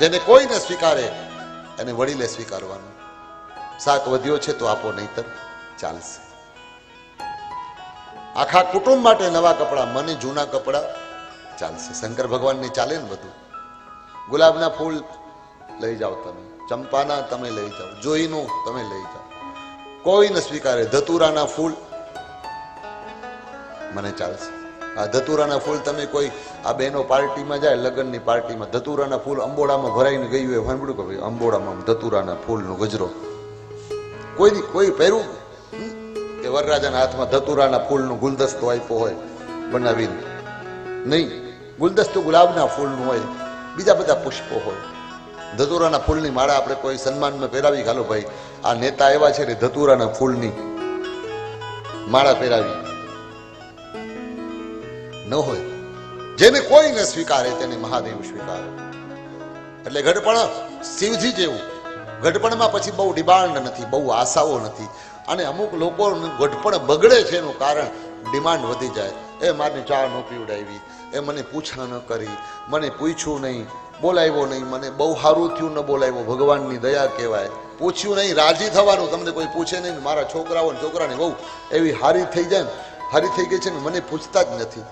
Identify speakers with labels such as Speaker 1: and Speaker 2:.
Speaker 1: જેને કોઈ ન સ્વીકારે, એને વડીલે સ્વીકારવાનું. શાક વધ્યો છે તો આપો નહીતર ચાલશે. આખા કુટુંબ માટે નવા કપડાં, મને જૂના કપડાં ચાલશે. શંકર ભગવાનને ચાલે ને બધું. ગુલાબના ફૂલ લઈ જાઓ તમે. ચંપાના તમે લઈ જાઓ. જોઈનું તમે લઈ જાઓ. કોઈ ન સ્વીકારે. ધતુરાના ફૂલ મને ચાલશે. આ ધતુરાના ફૂલ તમે કોઈ આ બહેનો પાર્ટીમાં જાય, લગ્નની પાર્ટીમાં ધતુરાના ફૂલ અંબોડામાં ભરાઈને ગયું હોય, સાંભળ્યું કે ભાઈ, અંબોડામાં ધતુરાના ફૂલનો ગજરો. કોઈ કોઈ પહેર્યું? કે વરરાજાના હાથમાં ધતુરાના ફૂલનો ગુલદસ્તો આપ્યો હોય, બનાવીને. નહીં, ગુલદસ્તો ગુલાબના ફૂલનું હોય, બીજા બધા પુષ્પો હોય. ધતુરાના ફૂલની માળા આપણે કોઈ સન્માનમાં પહેરાવી? ઘાલો ભાઈ, આ નેતા એવા છે ને ધતુરાના ફૂલની માળા પહેરાવી. ન હોય. જેને કોઈ ન સ્વીકારે, તેને મહાદેવ સ્વીકારે. એટલે ગઢપણ શિવજી જેવું. ગઢપણમાં પછી બહુ ડિમાન્ડ નથી, બહુ આશાઓ નથી. અને અમુક લોકોનું ગઢપણ બગડે છે એનું કારણ ડિમાન્ડ વધી જાય. એ મારી ચા ન પીવડાવી, એ મને પૂછા ન કરી, મને પૂછ્યું નહીં, બોલાવ્યો નહીં, મને બહુ સારું થયું ન બોલાવ્યો, ભગવાનની દયા કહેવાય. પૂછ્યું નહીં, રાજી થવાનું, તમને કોઈ પૂછે નહીં, મારા છોકરાઓ છોકરાને બહુ એવી હારી થઈ જાય હારી થઈ ગઈ છે ને, મને પૂછતા જ નથી.